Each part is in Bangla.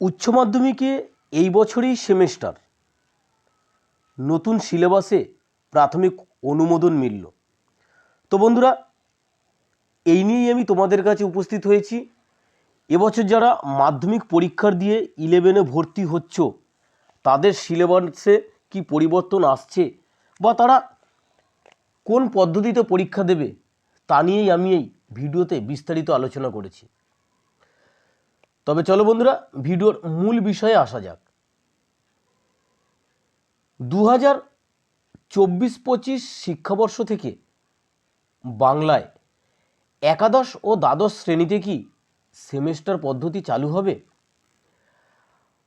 উচ্চ মাধ্যমিকে এই বছরই সেমেস্টার। নতুন সিলেবাসে প্রাথমিক অনুমোদন মিলল। তো বন্ধুরা, এই নিয়েই আমি তোমাদের কাছে উপস্থিত হয়েছি। এবছর যারা মাধ্যমিক পরীক্ষার দিয়ে ইলেভেনে ভর্তি হচ্ছ, তাদের সিলেবাসে কি পরিবর্তন আসছে বা তারা কোন পদ্ধতিতে পরীক্ষা দেবে, তা নিয়েই আমি এই ভিডিওতে বিস্তারিত আলোচনা করেছি। তবে চলো বন্ধুরা, ভিডিওর মূল বিষয়ে আসা যাক। দু হাজার চব্বিশ পঁচিশ শিক্ষাবর্ষ থেকে বাংলায় একাদশ ও দ্বাদশ শ্রেণীতে কি সেমেস্টার পদ্ধতি চালু হবে?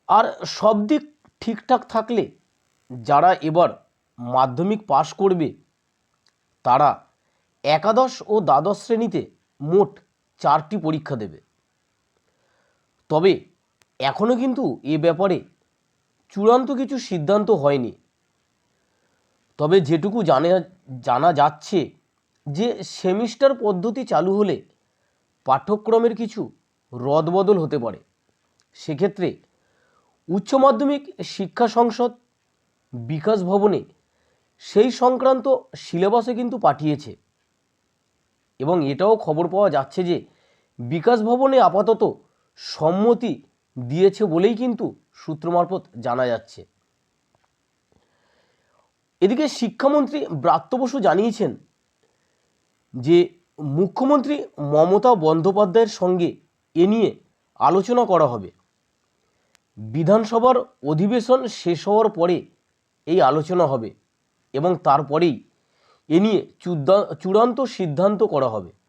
আর সব দিক ঠিকঠাক থাকলে যারা এবার মাধ্যমিক পাশ করবে, তারা একাদশ ও দ্বাদশ শ্রেণীতে মোট চারটি পরীক্ষা দেবে। তবে এখনও কিন্তু এ ব্যাপারে চূড়ান্ত কিছু সিদ্ধান্ত হয়নি। তবে যেটুকু জানা জানা যাচ্ছে যে সেমিস্টার পদ্ধতি চালু হলে পাঠ্যক্রমের কিছু রদবদল হতে পারে। সেক্ষেত্রে উচ্চ মাধ্যমিক শিক্ষা সংসদ বিকাশ ভবনে সেই সংক্রান্ত সিলেবাসে কিন্তু পাঠিয়েছে। এবং এটাও খবর পাওয়া যাচ্ছে যে বিকাশ ভবনে আপাতত সম্মতি দিয়েছে বলেই কিন্তু সূত্র মারফত জানা যাচ্ছে। এদিকে শিক্ষামন্ত্রী ব্রাত্য বসু জানিয়েছেন যে, মুখ্যমন্ত্রী মমতা বন্দ্যোপাধ্যায়ের সঙ্গে এ নিয়ে আলোচনা করা হবে। বিধানসভার অধিবেশন শেষ হওয়ার পরে এই আলোচনা হবে এবং তারপরেই এ নিয়ে চূড়া- চূড়ান্ত সিদ্ধান্ত করা হবে।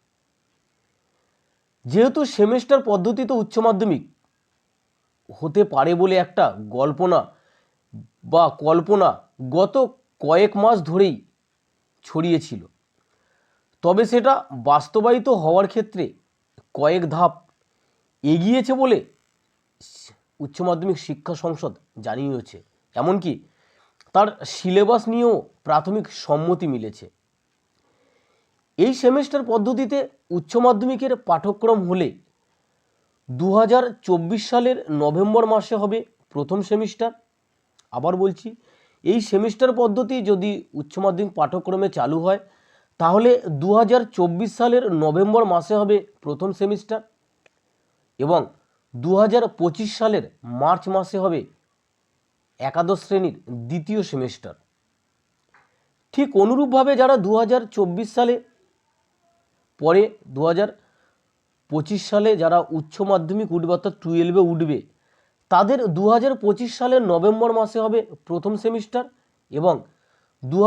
যেহেতু সেমেস্টার পদ্ধতিতে উচ্চ মাধ্যমিক, হতে পারে বলে একটা গল্পনা বা কল্পনা গত কয়েক মাস ধরেই ছড়িয়েছিল। তবে সেটা বাস্তবায়িত হওয়ার ক্ষেত্রে কয়েক ধাপ এগিয়েছে বলে উচ্চ মাধ্যমিক শিক্ষা সংসদ জানিয়েছে। এমনকি তার সিলেবাস নিয়েও প্রাথমিক সম্মতি মিলেছে। এই সেমেস্টার পদ্ধতিতে উচ্চ মাধ্যমিকের পাঠ্যক্রম হলে দু হাজার চব্বিশ সালের নভেম্বর মাসে হবে প্রথম সেমিস্টার। আবার বলছি, এই সেমিস্টার পদ্ধতি যদি উচ্চ মাধ্যমিক পাঠ্যক্রমে চালু হয়, তাহলে দু হাজার চব্বিশ সালের নভেম্বর মাসে হবে প্রথম সেমিস্টার এবং দু হাজার পঁচিশ সালের মার্চ মাসে হবে একাদশ শ্রেণির দ্বিতীয় সেমিস্টার। ঠিক অনুরূপভাবে যারা দু হাজার চব্বিশ সালে পরে দু পঁচিশ সালে যারা উচ্চ মাধ্যমিক উঠবে, অর্থাৎ টুয়েলভে উঠবে, তাদের দু হাজার পঁচিশ সালের নভেম্বর মাসে হবে প্রথম সেমিস্টার এবং দু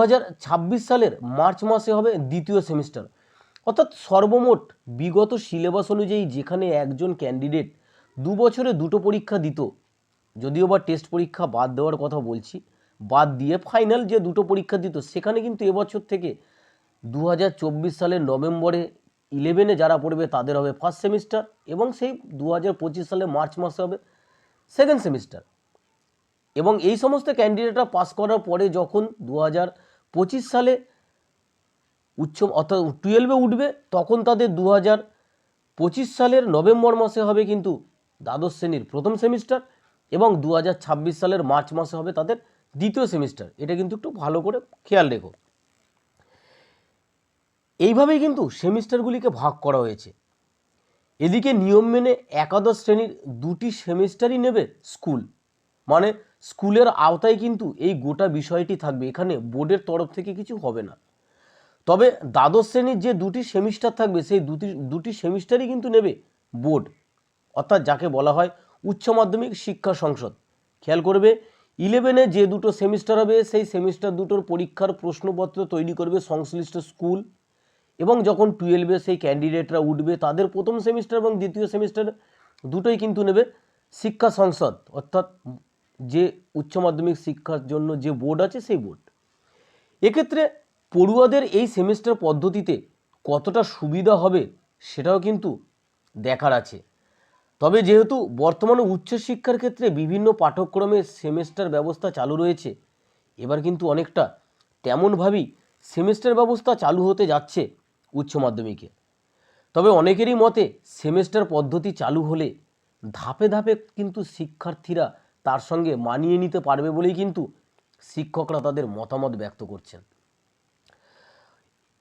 ছাব্বিশ সালের মার্চ মাসে হবে দ্বিতীয় সেমিস্টার। অর্থাৎ সর্বমোট বিগত সিলেবাস অনুযায়ী যেখানে একজন ক্যান্ডিডেট দু বছরে দুটো পরীক্ষা দিত, যদিও বা টেস্ট পরীক্ষা বাদ দেওয়ার কথা বলছি, বাদ দিয়ে ফাইনাল যে দুটো পরীক্ষা দিত, সেখানে কিন্তু এবছর থেকে দু হাজার চব্বিশ সালের নভেম্বরে ইলেভেনে যারা পড়বে তাদের হবে ফার্স্ট সেমিস্টার এবং সেই দু হাজার পঁচিশ সালে মার্চ মাসে হবে সেকেন্ড সেমিস্টার এবং এই সমস্ত ক্যান্ডিডেটরা পাস করার পরে যখন দু হাজার পঁচিশ সালে উচ্চ অর্থাৎ টুয়েলভে উঠবে, তখন তাদের দু পঁচিশ সালের নভেম্বর মাসে হবে কিন্তু দ্বাদশ শ্রেণির প্রথম সেমিস্টার এবং দু হাজার ছাব্বিশ সালের মার্চ মাসে হবে তাদের দ্বিতীয় সেমিস্টার এটা কিন্তু একটু ভালো করে খেয়াল রেখো। এইভাবেই কিন্তু সেমিস্টারগুলিকে ভাগ করা হয়েছে। এদিকে নিয়ম মেনে একাদশ শ্রেণির দুটি সেমিস্টারই নেবে স্কুল। মানে স্কুলের আওতায় কিন্তু এই গোটা বিষয়টি থাকবে, এখানে বোর্ডের তরফ থেকে কিছু হবে না। তবে দ্বাদশ শ্রেণির যে দুটি সেমিস্টার থাকবে, সেই দুটি দুটি সেমিস্টারই কিন্তু নেবে বোর্ড, অর্থাৎ যাকে বলা হয় উচ্চ মাধ্যমিক শিক্ষা সংসদ। খেয়াল করবে, ইলেভেনে যে দুটো সেমিস্টার হবে, সেই সেমিস্টার দুটোর পরীক্ষার প্রশ্নপত্র তৈরি করবে সংশ্লিষ্ট স্কুল। এবং যখন টুয়েলভে সেই ক্যান্ডিডেটরা উঠবে, তাদের প্রথম সেমিস্টার এবং দ্বিতীয় সেমিস্টার দুটোই কিন্তু নেবে শিক্ষা সংসদ, অর্থাৎ যে উচ্চ মাধ্যমিক শিক্ষার জন্য যে বোর্ড আছে সেই বোর্ড এক্ষেত্রে পড়ুয়াদের এই সেমিস্টার পদ্ধতিতে কতটা সুবিধা হবে সেটাও কিন্তু দেখার আছে। তবে যেহেতু বর্তমানে উচ্চশিক্ষার ক্ষেত্রে বিভিন্ন পাঠ্যক্রমে সেমেস্টার ব্যবস্থা চালু রয়েছে, এবার কিন্তু অনেকটা তেমনভাবেই সেমেস্টার ব্যবস্থা চালু হতে যাচ্ছে। উচ্চ মাধ্যমিকে। তবে অনেকেরই মতে সেমেস্টার পদ্ধতি চালু হলে ধাপে ধাপে কিন্তু শিক্ষার্থীরা তার সঙ্গে মানিয়ে নিতে পারবে বলেই কিন্তু শিক্ষকরা তাদের মতামত ব্যক্ত করছেন।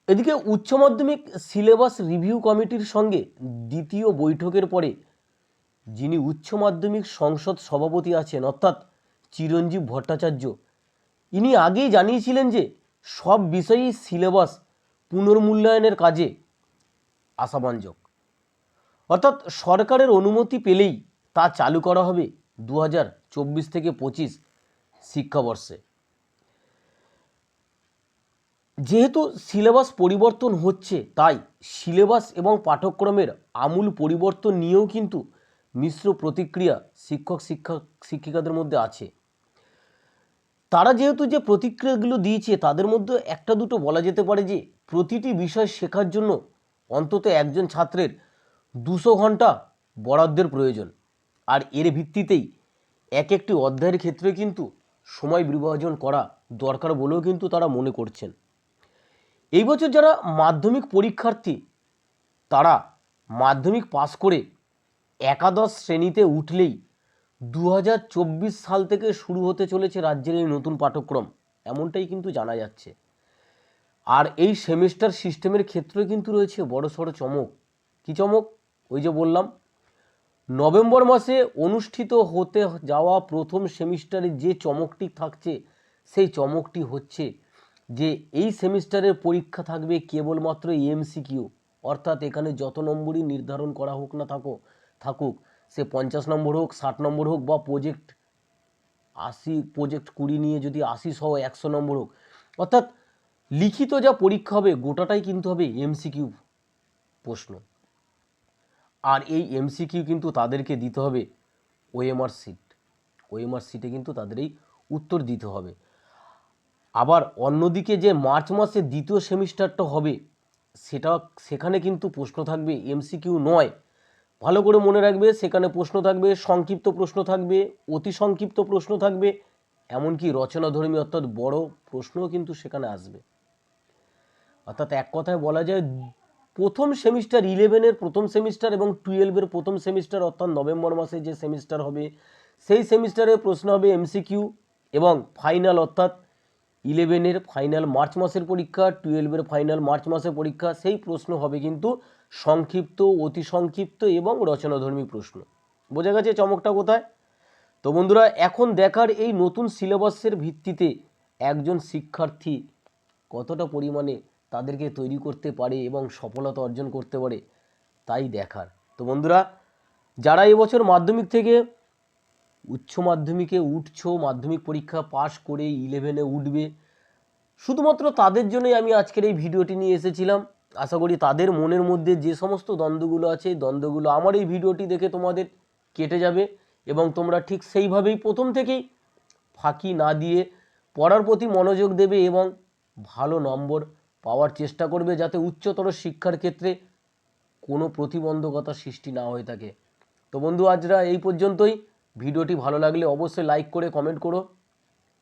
এদিকে উচ্চ মাধ্যমিক সিলেবাস রিভিউ কমিটির সঙ্গে দ্বিতীয় বৈঠকের পরে যিনি উচ্চ মাধ্যমিক সংসদ সভাপতি আছেন, অর্থাৎ চিরঞ্জীব ভট্টাচার্য, ইনি আগেই জানিয়েছিলেন যে সব বিষয়েই সিলেবাস পুনর্মূল্যায়নের কাজে আশাবাঞ্জক অর্থাৎ সরকারের অনুমতি পেলেই তা চালু করা হবে দু থেকে পঁচিশ শিক্ষাবর্ষে। যেহেতু সিলেবাস পরিবর্তন হচ্ছে, তাই সিলেবাস এবং পাঠ্যক্রমের আমূল পরিবর্তন নিয়েও কিন্তু মিশ্র প্রতিক্রিয়া শিক্ষক শিক্ষক, শিক্ষিকাদের মধ্যে আছে। তারা যেহেতু যে প্রতিক্রিয়াগুলো দিয়েছে, তাদের মধ্যে একটা দুটো বলা যেতে পারে যে প্রতিটি বিষয় শেখার জন্য অন্তত একজন ছাত্রের দুশো ঘণ্টা বরাদ্দের প্রয়োজন। আর এর ভিত্তিতেই এক একটি অধ্যায়ের ক্ষেত্রে কিন্তু সময় বিভাজন করা দরকার বলেও কিন্তু তারা মনে করছেন। এই বছর যারা মাধ্যমিক পরীক্ষার্থী, তারা মাধ্যমিক পাস করে একাদশ শ্রেণীতে উঠলেই দু হাজার চব্বিশ সাল থেকে শুরু হতে চলেছে রাজ্যের এই নতুন পাঠ্যক্রম, এমনটাই কিন্তু জানা যাচ্ছে। আর এই সেমিস্টার সিস্টেমের ক্ষেত্রে কিন্তু রয়েছে বড় সড়ো চমক। কী চমক? ওই যে বললাম, নভেম্বর মাসে অনুষ্ঠিত হতে যাওয়া প্রথম সেমিস্টারে যে চমকটি থাকছে, সেই চমকটি হচ্ছে যে এই সেমিস্টারের পরীক্ষা থাকবে কেবলমাত্র এমসিকিউ, অর্থাৎ এখানে যত নম্বরই নির্ধারণ করা হোক না থাকো, থাকুক, সে পঞ্চাশ নম্বর হোক, ষাট নম্বর হোক বা প্রজেক্ট আশি, প্রজেক্ট কুড়ি নিয়ে যদি আশি সহ একশো নম্বর হোক, অর্থাৎ লিখিত যা পরীক্ষা হবে, গোটাটাই কিন্তু হবে এমসিকিউ প্রশ্ন। আর এই এমসিকিউ কিন্তু তাদেরকে দিতে হবে ওএমআর সিট ওএমআর সিটে কিন্তু তাদের এই উত্তর দিতে হবে। আবার অন্যদিকে যে মার্চ মাসে দ্বিতীয় সেমিস্টারটা হবে, সেটা সেখানে কিন্তু প্রশ্ন থাকবে এমসিকিউ নয়। ভালো করে মনে রাখবে, সেখানে প্রশ্ন থাকবে, সংক্ষিপ্ত প্রশ্ন থাকবে, অতি সংক্ষিপ্ত প্রশ্ন থাকবে, এমনকি রচনাধর্মী অর্থাৎ বড় প্রশ্নও কিন্তু সেখানে আসবে। অর্থাৎ এক কথায় বলা যায়, প্রথম সেমিস্টার ইলেভেনের প্রথম সেমিস্টার এবং টুয়েলভের প্রথম সেমিস্টার অর্থাৎ নভেম্বর মাসে যে সেমিস্টার হবে, সেই সেমিস্টারের প্রশ্ন হবে এমসিকিউ এবং ফাইনাল অর্থাৎ ইলেভেনের ফাইনাল মার্চ মাসের পরীক্ষা টুয়েলভের ফাইনাল মার্চ মাসের পরীক্ষা, সেই প্রশ্ন হবে কিন্তু সংক্ষিপ্ত, অতি সংক্ষিপ্ত এবং রচনাধর্মী প্রশ্ন। বোঝা গেছে চমকটা কোথায়? তো বন্ধুরা, এখন দেখার এই নতুন সিলেবাসের ভিত্তিতে একজন শিক্ষার্থী কতটা পরিমাণে তাদেরকে তৈরি করতে পারে এবং সফলতা অর্জন করতে পারে, তাই দেখার। তো বন্ধুরা, যারা এবছর মাধ্যমিক থেকে উচ্চ মাধ্যমিকে উঠছো, মাধ্যমিক পরীক্ষা পাশ করে ইলেভেনে উঠবে, শুধুমাত্র তাদের জন্যই আমি আজকের এই ভিডিওটি নিয়ে এসেছিলাম। আশা করি তাদের মনের মধ্যে যে সমস্ত দ্বন্দ্বগুলো আছে এই দ্বন্দ্বগুলো আমার এই ভিডিওটি দেখে তোমাদের কেটে যাবে এবং তোমরা ঠিক সেইভাবেই প্রথম থেকেই ফাঁকি না দিয়ে পড়ার প্রতি মনোযোগ দেবে এবং ভালো নম্বর পাওয়ার চেষ্টা করবে যাতে উচ্চতর শিক্ষার ক্ষেত্রে কোনো প্রতিবন্ধকতা সৃষ্টি না হয়ে থাকে। তো বন্ধু আজরা এই পর্যন্তই। ভিডিওটি ভালো লাগলে অবশ্যই লাইক করে কমেন্ট করো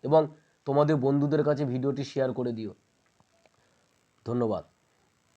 এবং তোমাদের বন্ধুদের কাছে ভিডিওটি শেয়ার করে দিও। ধন্যবাদ।